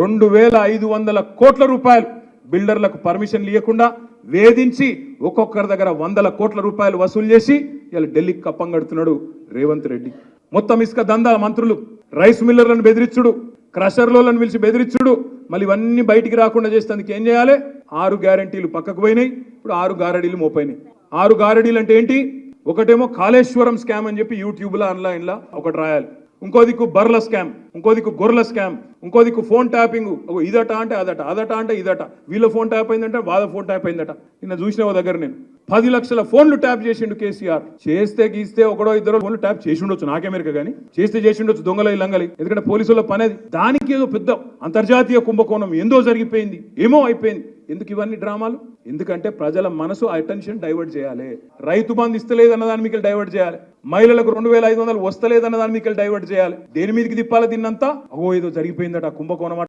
రెండు వేల ఐదు వందల కోట్ల రూపాయలు బిల్డర్లకు పర్మిషన్ ఇవ్వకుండా వేధించి ఒక్కొక్కరి దగ్గర వందల కోట్ల రూపాయలు వసూలు చేసి ఇలా ఢిల్లీకి కప్పంగడుతున్నాడు రేవంత్ రెడ్డి. మొత్తం ఇసుక దందా మంత్రులు రైస్ మిల్లర్లను బెదిరించుడు క్రషర్లను పిలిచి బెదిరించుడు మళ్ళీ ఇవన్నీ బయటికి రాకుండా చేసేందుకు ఏం చేయాలి? ఆరు గ్యారంటీలు పక్కకు పోయినాయి. ఇప్పుడు ఆరు గారడీలు మోపోయినాయి ఆరు గారడీలు అంటే ఏంటి? ఒకటేమో కాళేశ్వరం స్కామ్ అని చెప్పి యూట్యూబ్లో ఆన్లైన్లో ఒకటి రాయాలి. ఇంకో దిక్కు బర్ల స్కామ్ ఇంకో దిక్కు గొర్రెల స్కామ్ ఇంకో దిక్కు ఫోన్ ట్యాపింగ్. ఇదట అంటే అదట అదట అంటే ఇదట. వీళ్ళ ఫోన్ ట్యాప్ అయిందంటే వాళ్ళ ఫోన్ ట్యాప్ అయిందట. నిన్న చూసిన దగ్గర నేను. పది లక్షల ఫోన్లు ట్యాప్ చేసిండు కేసీఆర్. చేస్తే గీస్తే ఒకడో ఇద్దరు ఫోన్లు ట్యాప్ చేసి ఉండొచ్చు నాకెమెరిక కానీ చేస్తే చేసి ఉండొచ్చు దొంగల లంగలి ఎందుకంటే పోలీసుల పని అది దానికి ఏదో పెద్ద అంతర్జాతీయ కుంభకోణం ఏందో జరిగిపోయింది. ఏమో అయిపోయింది. ఎందుకు ఇవన్నీ డ్రామాలు? ఎందుకంటే ప్రజల మనసు అటెన్షన్ డైవర్ట్ చేయాలి. రైతు బంధు ఇస్తలేదన్న దాని మీకు డైవర్ట్ చేయాలి. మహిళలకు రెండు వేల ఐదు వందలు వస్తలేదన్న దాని మీకు డైవర్ట్ చేయాలి. దేని మీదకి తిప్పాలి తిన్నంత? అగో ఏదో జరిగిపోయిందట కుంభకోణం